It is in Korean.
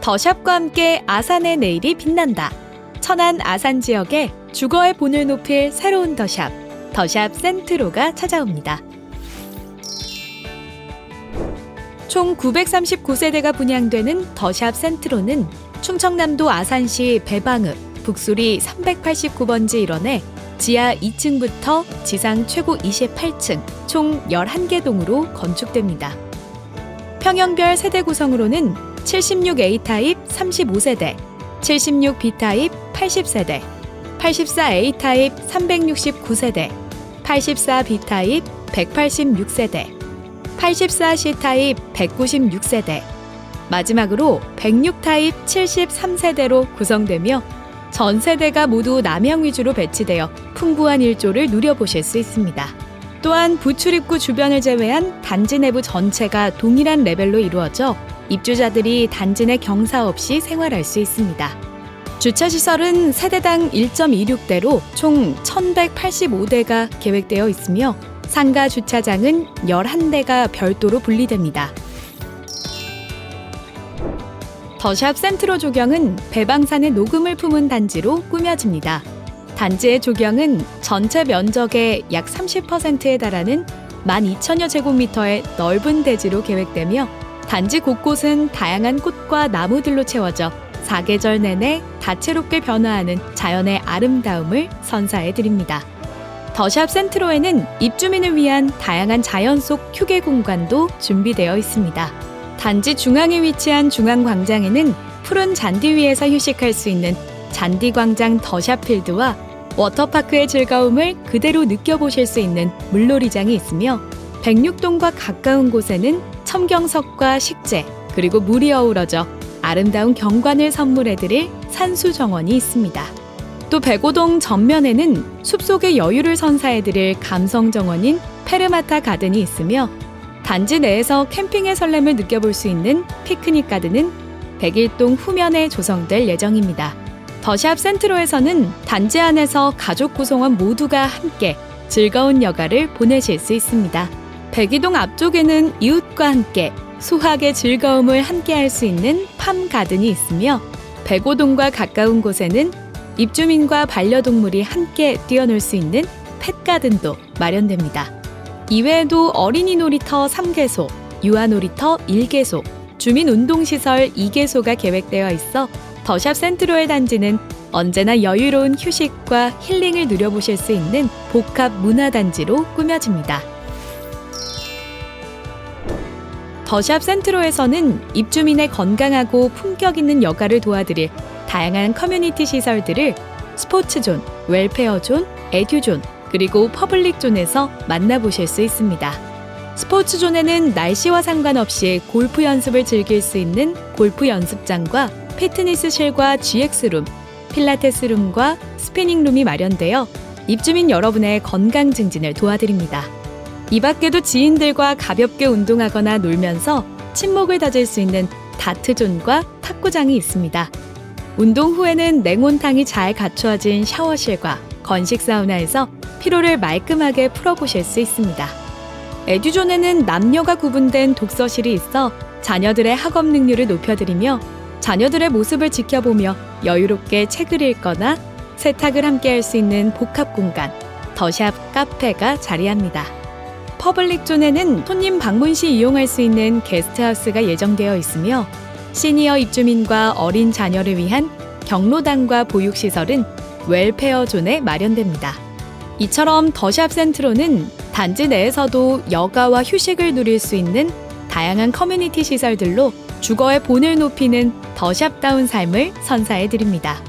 더샵과 함께 아산의 내일이 빛난다. 천안 아산 지역에 주거의 본을 높일 새로운 더샵, 더샵 센트로가 찾아옵니다. 총 939세대가 분양되는 더샵 센트로는 충청남도 아산시 배방읍 북소리 389번지 일원에 지하 2층부터 지상 최고 28층 총 11개 동으로 건축됩니다. 평형별 세대 구성으로는 76A 타입 35세대, 76B 타입 80세대, 84A 타입 369세대, 84B 타입 186세대, 84C 타입 196세대, 마지막으로 106 타입 73세대로 구성되며 전 세대가 모두 남향 위주로 배치되어 풍부한 일조를 누려보실 수 있습니다. 또한 부출입구 주변을 제외한 단지 내부 전체가 동일한 레벨로 이루어져 입주자들이 단지 내 경사 없이 생활할 수 있습니다. 주차 시설은 세대당 1.26대로 총 1,185대가 계획되어 있으며 상가 주차장은 11대가 별도로 분리됩니다. 더샵 센트로 조경은 배방산의 녹음을 품은 단지로 꾸며집니다. 단지의 조경은 전체 면적의 약 30%에 달하는 12,000여 제곱미터의 넓은 대지로 계획되며 단지 곳곳은 다양한 꽃과 나무들로 채워져 사계절 내내 다채롭게 변화하는 자연의 아름다움을 선사해 드립니다. 더샵 센트로에는 입주민을 위한 다양한 자연 속 휴게 공간도 준비되어 있습니다. 단지 중앙에 위치한 중앙광장에는 푸른 잔디 위에서 휴식할 수 있는 잔디광장 더샵필드와 워터파크의 즐거움을 그대로 느껴보실 수 있는 물놀이장이 있으며 백육동과 가까운 곳에는 첨경석과 식재 그리고 물이 어우러져 아름다운 경관을 선물해드릴 산수 정원이 있습니다. 또 백오동 전면에는 숲속의 여유를 선사해드릴 감성 정원인 페르마타 가든이 있으며 단지 내에서 캠핑의 설렘을 느껴볼 수 있는 피크닉 가든은 백일동 후면에 조성될 예정입니다. 더샵 센트로에서는 단지 안에서 가족 구성원 모두가 함께 즐거운 여가를 보내실 수 있습니다. 백이동 앞쪽에는 이웃과 함께 수학의 즐거움을 함께 할 수 있는 팜 가든이 있으며 백오동과 가까운 곳에는 입주민과 반려동물이 함께 뛰어놀 수 있는 펫 가든도 마련됩니다. 이외에도 어린이 놀이터 3개소, 유아 놀이터 1개소, 주민 운동시설 2개소가 계획되어 있어 더샵 센트로의 단지는 언제나 여유로운 휴식과 힐링을 누려보실 수 있는 복합 문화단지로 꾸며집니다. 더샵 센트로에서는 입주민의 건강하고 품격 있는 여가를 도와드릴 다양한 커뮤니티 시설들을 스포츠존, 웰페어존, 에듀존, 그리고 퍼블릭존에서 만나보실 수 있습니다. 스포츠존에는 날씨와 상관없이 골프 연습을 즐길 수 있는 골프 연습장과 피트니스실과 GX룸, 필라테스룸과 스피닝룸이 마련되어 입주민 여러분의 건강 증진을 도와드립니다. 이 밖에도 지인들과 가볍게 운동하거나 놀면서 친목을 다질 수 있는 다트존과 탁구장이 있습니다. 운동 후에는 냉온탕이 잘 갖추어진 샤워실과 건식 사우나에서 피로를 말끔하게 풀어보실 수 있습니다. 에듀존에는 남녀가 구분된 독서실이 있어 자녀들의 학업 능률을 높여드리며 자녀들의 모습을 지켜보며 여유롭게 책을 읽거나 세탁을 함께 할 수 있는 복합 공간, 더샵 카페가 자리합니다. 퍼블릭 존에는 손님 방문 시 이용할 수 있는 게스트하우스가 예정되어 있으며 시니어 입주민과 어린 자녀를 위한 경로당과 보육시설은 웰페어 존에 마련됩니다. 이처럼 더샵 센트로는 단지 내에서도 여가와 휴식을 누릴 수 있는 다양한 커뮤니티 시설들로 주거의 본을 높이는 더샵다운 삶을 선사해 드립니다.